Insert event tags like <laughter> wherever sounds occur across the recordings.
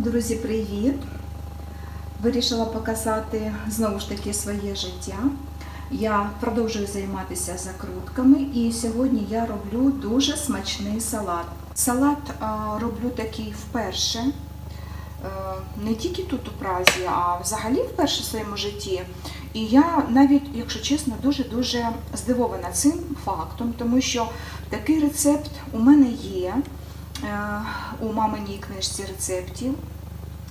Друзі, привіт! Вирішила показати знову ж таки своє життя. Я продовжую займатися закрутками і сьогодні я роблю дуже смачний салат. Салат роблю такий вперше, е, не тільки тут у Празі, а взагалі вперше в своєму житті. І я навіть, якщо чесно, дуже-дуже здивована цим фактом, тому що такий рецепт у мене є у маминій книжці рецептів.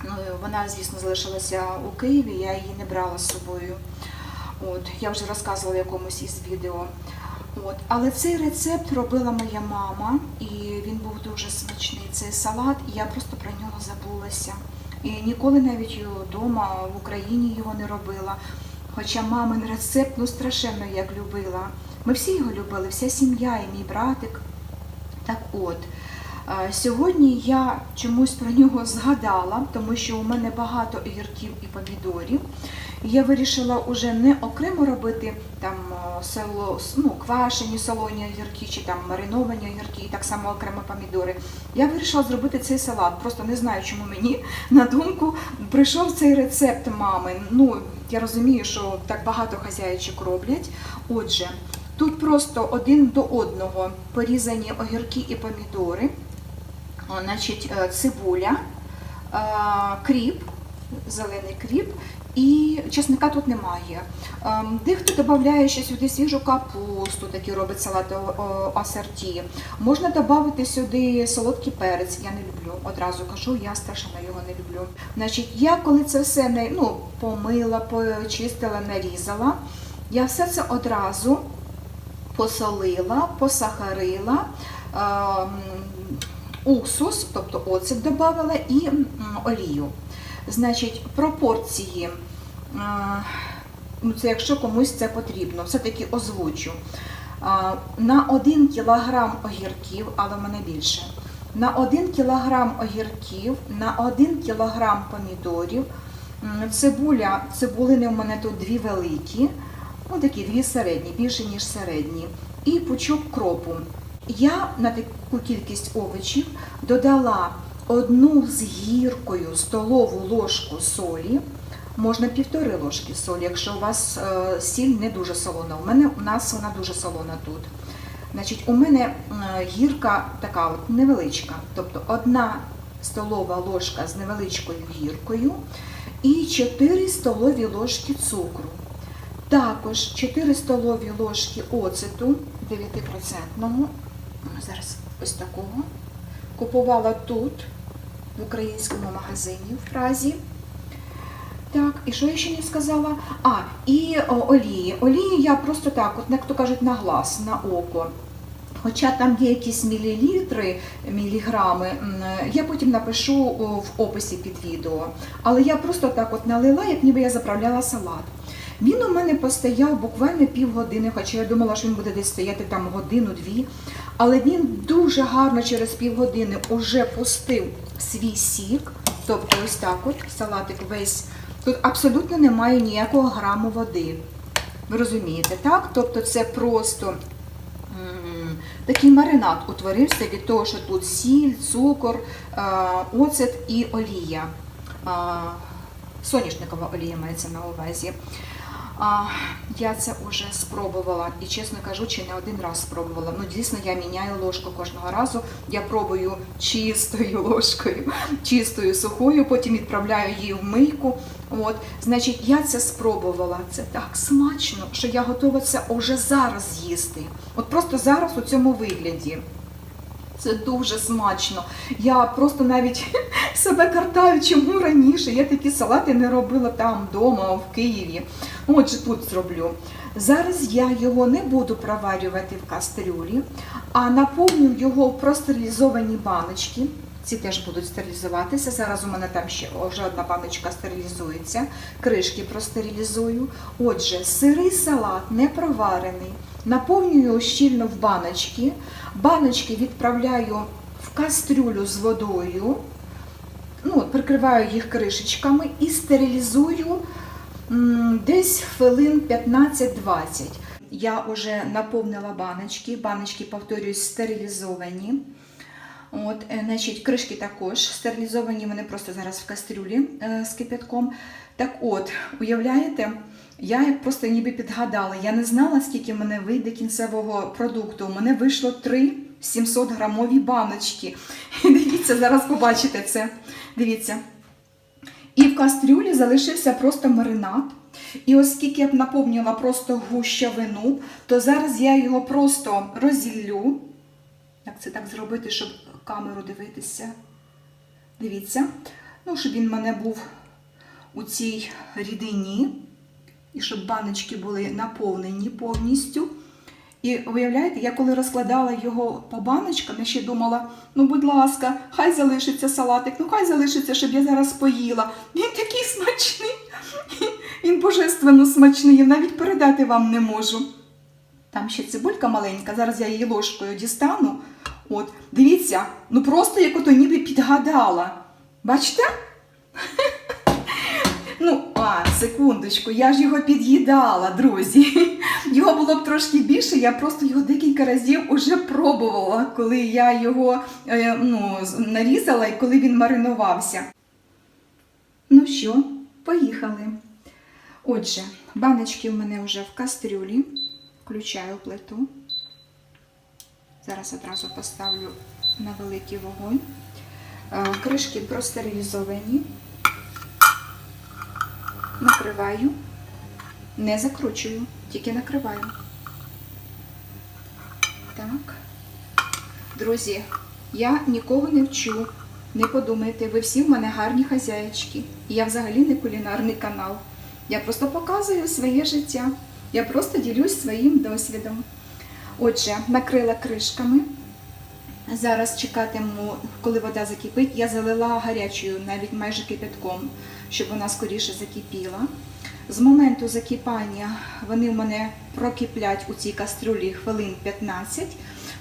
Ну, Вона, звісно, залишилася у Києві, я її не брала з собою. От, я вже розказувала в якомусь із відео. От, але цей рецепт робила моя мама, і він був дуже смачний. Цей салат, і я просто про нього забулася. І ніколи навіть вдома в Україні його не робила. Хоча мамин рецепт ну страшенно як любила. Ми всі його любили, вся сім'я і мій братик. Так от, е, сьогодні я чомусь про нього згадала, тому що у мене багато огірків і помідорів. Я вирішила уже не окремо робити там е, село, ну, квашені солоні огірки чи там мариновані огірки, і так само окремо помідори. Я вирішила зробити цей салат. Просто не знаю, чому мені <laughs> на думку прийшов цей рецепт мами. Ну, я розумію, що так багато хазяїчок роблять. Отже, тут просто один до одного порізані огірки і помідори, значить, е, цибуля, е, кріп, зелений кріп. І чесника тут немає. Ем, Дехто додає ще сюди свіжу капусту, такий робить салат асорті. Можна додати сюди солодкий перець. Я не люблю. Одразу кажу, я страшенно його не люблю. Значить, я коли це все не ну, помила, почистила, нарізала, я все це одразу посолила, посахарила. Уксус, тобто оцет додавала і олію. Значить, пропорції, ну це якщо комусь це потрібно, все-таки озвучу. На 1 кг огірків, але в мене більше. На 1 кг огірків, на 1 кг помідорів, цибуля, цибулини у мене тут дві великі, ну такі дві середні, більше ніж середні, і пучок кропу. Я на таку кількість овочів додала одну з гіркою столову ложку солі, можна півтори ложки солі, якщо у вас е, сіль не дуже солона. У мене у нас вона дуже солона тут. Значить, у мене е, гірка така от невеличка, тобто одна столова ложка з невеличкою гіркою і 4 столові ложки цукру. Також 4 столові ложки оцету 9%. Зараз ось такого. Купувала тут, в українському магазині в Празі. Так, і що я ще не сказала? А, і олії. Олії я просто так, от як то кажуть, на глаз, на око. Хоча там є якісь мілілітри, міліграми, я потім напишу в описі під відео. Але я просто так от налила, як ніби я заправляла салат. Він у мене постояв буквально півгодини, хоча я думала, що він буде десь стояти там годину-дві. Але він дуже гарно через півгодини уже пустив свій сік. Тобто ось так от салатик весь. Тут абсолютно немає ніякого граму води. Ви розумієте, так? Тобто це просто такий маринад утворився від того, що тут сіль, цукор, е, оцет і олія. Соняшникова олія мається на увазі. Я це вже спробувала і, чесно кажучи, не один раз спробувала. Ну, дійсно, я міняю ложку кожного разу. Я пробую чистою <laughs> ложкою, чистою сухою, потім відправляю її в мийку. От, значить, я це спробувала. Це так смачно, що я готова це вже зараз з'їсти. От просто зараз у цьому вигляді. Це дуже смачно. Я просто навіть <laughs> себе картаю, чому раніше я такі салати не робила там вдома, в Києві. Отже, тут зроблю. Зараз я його не буду проварювати в кастрюлі, а наповню його в простерилізовані баночки. Ці теж будуть стерилізуватися. Зараз у мене там ще вже одна баночка стерилізується. Кришки простерилізую. Отже, сирий салат не проварений. Наповнюю щільно в баночки. Баночки відправляю в кастрюлю з водою. Ну, прикриваю їх кришечками і стерилізую десь хвилин 15-20. Я вже наповнила баночки. Баночки, повторюсь, стерилізовані. От, е, значить, кришки також стерилізовані, вони просто зараз в кастрюлі е, з кипятком. Так от, уявляєте, я просто ніби підгадала. Я не знала, скільки мене вийде кінцевого продукту. У мене вийшло 3 700 грамові баночки. І <laughs> дивіться, зараз побачите це. Дивіться. І в кастрюлі залишився просто маринад. І оскільки я б наповнила просто гущавину, то зараз я його просто розділю. Як це так зробити, щоб камеру дивитися? Дивіться. Ну, щоб він в мене був у цій рідині. І щоб баночки були наповнені повністю. І виявляєте, я коли розкладала його по баночкам, я ще думала, ну будь ласка, хай залишиться салатик, ну хай залишиться, щоб я зараз поїла. Він такий смачний, він божественно смачний, я навіть передати вам не можу. Там ще цибулька маленька, зараз я її ложкою дістану. От, дивіться, ну просто як ото ніби підгадала. Бачите? Ну, а, секундочку, я ж його під'їдала, друзі. <laughs> Його було б трошки більше, я просто його декілька разів уже пробувала, коли я його е, ну, нарізала і коли він маринувався. Ну що, поїхали. Отже, баночки в мене вже в кастрюлі. Включаю плиту. Зараз одразу поставлю на великий вогонь. Е, Кришки простерилізовані. Накриваю, не закручую, тільки накриваю. Так. Друзі, я нікого не вчу. Не подумайте, ви всі в мене гарні хазяєчки. І я взагалі не кулінарний канал. Я просто показую своє життя. Я просто ділюсь своїм досвідом. Отже, накрила кришками. Зараз чекатиму, коли вода закипить. Я залила гарячою, навіть майже кипятком, щоб вона скоріше закипіла. З моменту закипання вони в мене прокиплять у цій кастрюлі хвилин 15.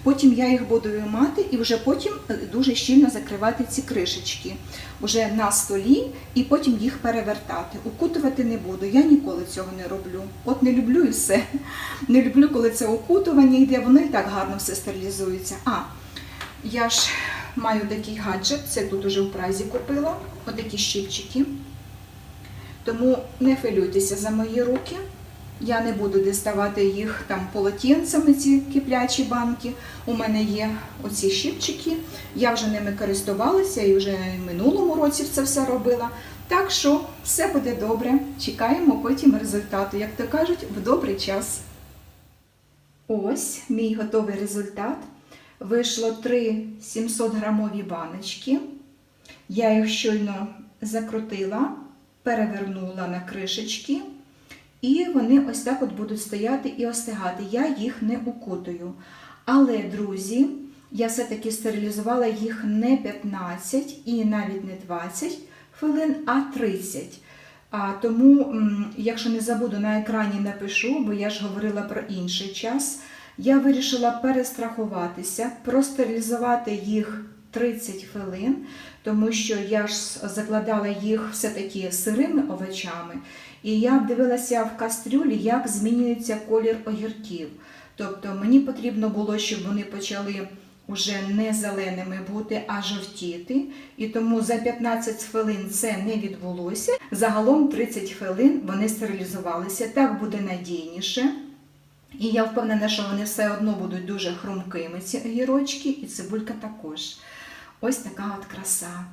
Потім я їх буду виймати і вже потім е, дуже щільно закривати ці кришечки вже на столі і потім їх перевертати. Укутувати не буду, я ніколи цього не роблю. От не люблю і все. <laughs> Не люблю, коли це укутування йде, воно і так гарно все стерилізується. А, я ж маю такий гаджет, це тут уже в празі купила, отакі щипчики. Тому не хвилюйтеся за мої руки. Я не буду діставати їх там полотенцями, ці киплячі банки. У мене є оці щипчики. Я вже ними користувалася і вже в минулому році це все робила. Так що все буде добре. Чекаємо потім результату, як то кажуть, в добрий час. Ось мій готовий результат. Вийшло 3 700 грамові баночки. Я їх щойно закрутила, перевернула на кришечки, і вони ось так от будуть стояти і остигати. Я їх не укутую. Але, друзі, я все-таки стерилізувала їх не 15 і навіть не 20 хвилин, а 30. А тому, якщо не забуду, на екрані напишу, бо я ж говорила про інший час. Я вирішила перестрахуватися, простерилізувати їх 30 хвилин, тому що я ж закладала їх все-таки сирими овочами. І я дивилася в кастрюлі, як змінюється колір огірків. Тобто мені потрібно було, щоб вони почали уже не зеленими бути, а жовтіти. І тому за 15 хвилин це не відбулося. Загалом 30 хвилин вони стерилізувалися. Так буде надійніше. І я впевнена, що вони все одно будуть дуже хрумкими, ці огірочки, і цибулька також. Ось така от краса.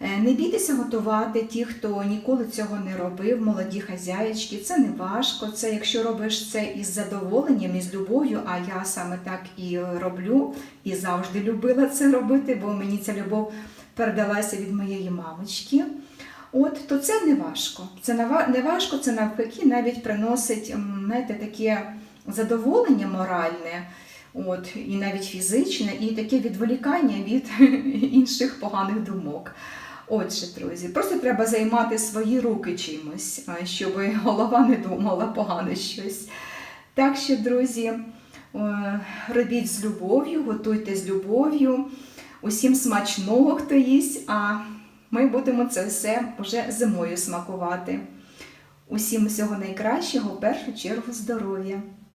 Е, Не бійтеся готувати ті, хто ніколи цього не робив, молоді хазяєчки. Це не важко. Це якщо робиш це із задоволенням, із любов'ю, а я саме так і роблю, і завжди любила це робити, бо мені ця любов передалася від моєї мамочки. От, то це не важко. Це не важко, це навпаки навіть приносить знаєте, таке задоволення моральне, от, і навіть фізичне, і таке відволікання від <laughs> інших поганих думок. Отже, друзі, просто треба займати свої руки чимось, щоб голова не думала погане щось. Так що, друзі, е, робіть з любов'ю, готуйте з любов'ю. Усім смачного, хто їсть, а ми будемо це все вже зимою смакувати. Усім всього найкращого, в першу чергу здоров'я!